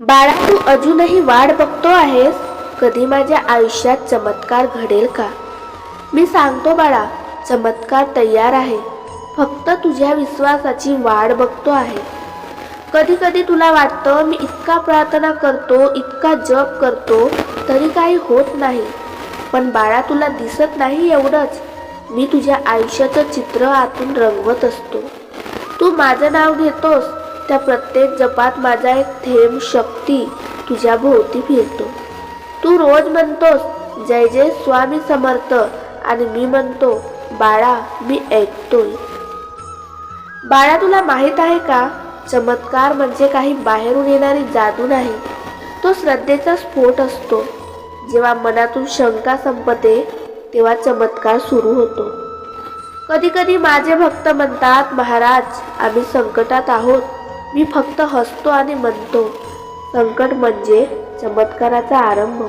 बाळा तू अजूनही वाढ बघतो आहेस? कधी माझ्या आयुष्यात चमत्कार घडेल का? मी सांगतो बाळा चमत्कार तयार आहे. फक्त तुझ्या विश्वासाची वाढ बघतो आहे. कधी कधी तुला वाटतं मी इतका प्रार्थना करतो इतका जप करतो तरी काही होत नाही. पण बाळा तुला दिसत नाही एवढंच. मी तुझ्या आयुष्याचं चित्र आतून रंगवत असतो. तू माझं नाव घेतोस. त्या प्रत्येक जपात माझा एक थेंब शक्ती तुझ्या भोवती फिरतो. तू रोज म्हणतोस जय जय स्वामी समर्थ. आणि मी म्हणतो बाळा मी ऐकतोय. बाळा तुला माहीत आहे का? चमत्कार म्हणजे काही बाहेरून येणारी जादू नाही. तो श्रद्धेचा स्फोट असतो. जेव्हा मनातून शंका संपते तेव्हा चमत्कार सुरू होतो. कधी कधी माझे भक्त म्हणतात महाराज आम्ही संकटात आहोत. मी फक्त हसतो आणि म्हणतो संकट म्हणजे चमत्काराचा आरंभ.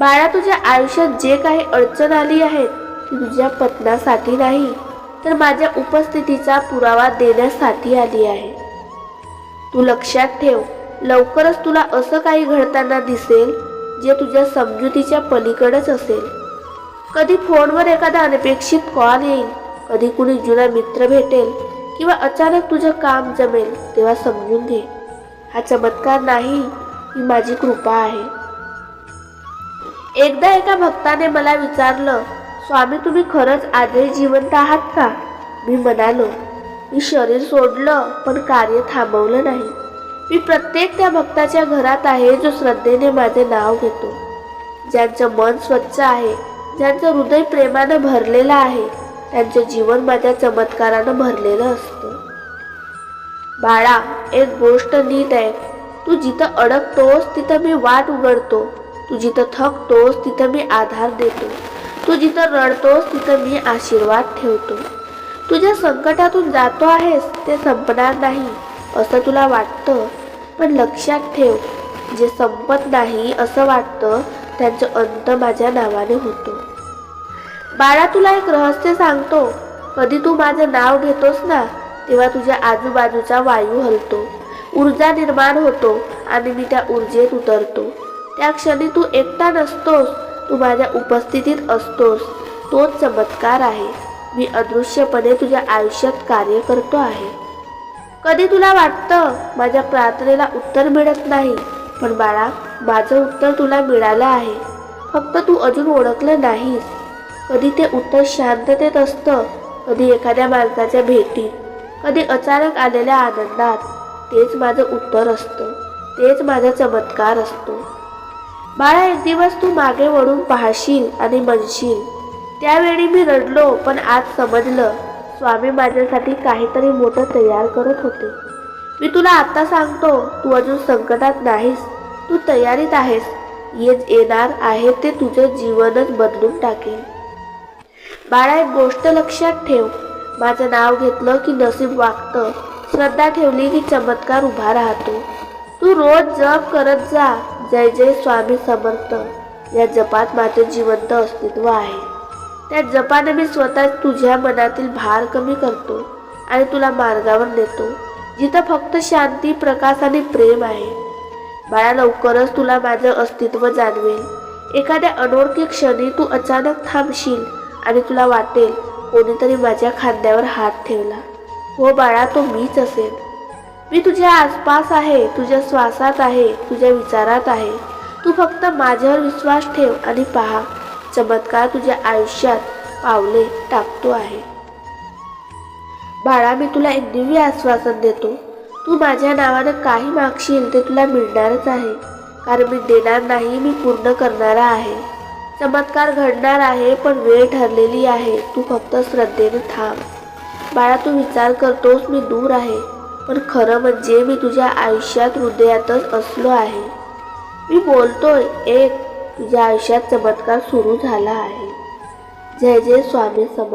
बाळा तुझ्या आयुष्यात जे काही अडचण आली आहे ती तुझ्या पत्नासाठी नाही तर माझ्या उपस्थितीचा पुरावा देण्यासाठी आली आहे. तू लक्षात ठेव लवकरच तुला असं काही घडताना दिसेल जे तुझ्या समजुतीच्या पलीकडच असेल. कधी फोनवर एखादा अनपेक्षित कॉल येईल कधी कुणी जुना मित्र भेटेल किंवा अचानक तुझं काम जमेल तेव्हा समजून घे. हा चमत्कार नाही ही माझी कृपा आहे. एकदा एका भक्ताने मला विचारलं स्वामी तुम्ही खरंच आजही जिवंत आहात का? मी म्हणालो मी शरीर सोडलं पण कार्य थांबवलं नाही. मी प्रत्येक त्या भक्ताच्या घरात आहे जो श्रद्धेने माझे नाव घेतो. ज्यांचं मन स्वच्छ आहे ज्यांचं हृदय प्रेमानं भरलेलं आहे त्यांचं जीवन माझ्या चमत्कारानं भरलेलं असतं. बाळा एक गोष्ट नीट आहे. तू जिथं अडकतोस तिथं मी वाट उघडतो. तू जिथं थकतोस तिथं मी आधार देतो. तू जिथं रडतोस तिथं मी आशीर्वाद ठेवतो. तुझ्या संकटातून जातो आहेस ते संपणार नाही असं तुला वाटतं? पण लक्षात ठेव जे संपत नाही असं वाटतं त्यांचं अंत माझ्या नावाने होतो. बाळा तुला एक रहस्य सांगतो. कधी तू माझं नाव घेतोस ना तेव्हा तुझ्या आजूबाजूचा वायू हलतो. ऊर्जा निर्माण होतो आणि मी त्या ऊर्जेत उतरतो. त्या क्षणी तू एकटा नसतोस तू माझ्या उपस्थितीत असतोस. तोच चमत्कार आहे. मी अदृश्यपणे तुझ्या आयुष्यात कार्य करतो आहे. कधी तुला वाटतं माझ्या प्रार्थनेला उत्तर मिळत नाही पण बाळा माझं उत्तर तुला मिळालं आहे. फक्त तू अजून ओळखलं नाहीस. कधी ते उत्तर शांततेत असतं कधी एखाद्या माणसाच्या भेटीत कधी अचानक आलेल्या आनंदात. तेच माझं उत्तर असतं तेच माझा चमत्कार असतो. बाळा एक दिवस तू मागे वळून पाहशील आणि म्हणशील त्यावेळी मी रडलो पण आज समजलं. स्वामी माझ्यासाठी काहीतरी मोठं तयार करत होते. मी तुला आत्ता सांगतो तू अजून संकटात नाहीस. तू तयारीत आहेस. येत येणार आहे ते तुझं जीवनच बदलून टाकेल. बाळा एक गोष्ट लक्षात ठेव. माझं नाव घेतलं की नसीब वागतं. श्रद्धा ठेवली की चमत्कार उभा राहतो. तू रोज जप करत जा. जय जय स्वामी समर्थ. या जपात माझं जिवंत अस्तित्व आहे. त्या जपाने मी स्वतः तुझ्या मनातील भार कमी करतो आणि तुला मार्गावर नेतो. जिथं फक्त शांती प्रकाश आणि प्रेम आहे. बाळा लवकरच तुला माझं अस्तित्व जाणवेल. एखाद्या अनोळखी क्षणी तू अचानक थांबशील. आणि तुला वाटेल कोणीतरी माझ्या खांद्यावर हात ठेवला. हो बाळा तो मीच असेल. मी तुझ्या आसपास आहे तुझ्या श्वासात आहे तुझ्या विचारात आहे. तू फक्त माझ्यावर विश्वास ठेव आणि पहा चमत्कार तुझ्या आयुष्यात पावले टाकतो आहे. बाळा मी तुला एक दिव्य आश्वासन देतो. तू माझ्या नावानं काही मागशील ते तुला मिळणारच आहे. कारण मी देणार नाही मी पूर्ण करणारा आहे. चमत्कार घडणार आहे पण वेळ ठरलेली आहे. तू फक्त श्रद्धेने थांब. बाळा तू विचार करतोस मी दूर आहे. पण खरं म्हणजे मी तुझ्या आयुष्यात हृदयातच असलो आहे. मी बोलतोय एक तुझ्या आयुष्यात चमत्कार सुरू झाला आहे. जय जय स्वामी समर्थ.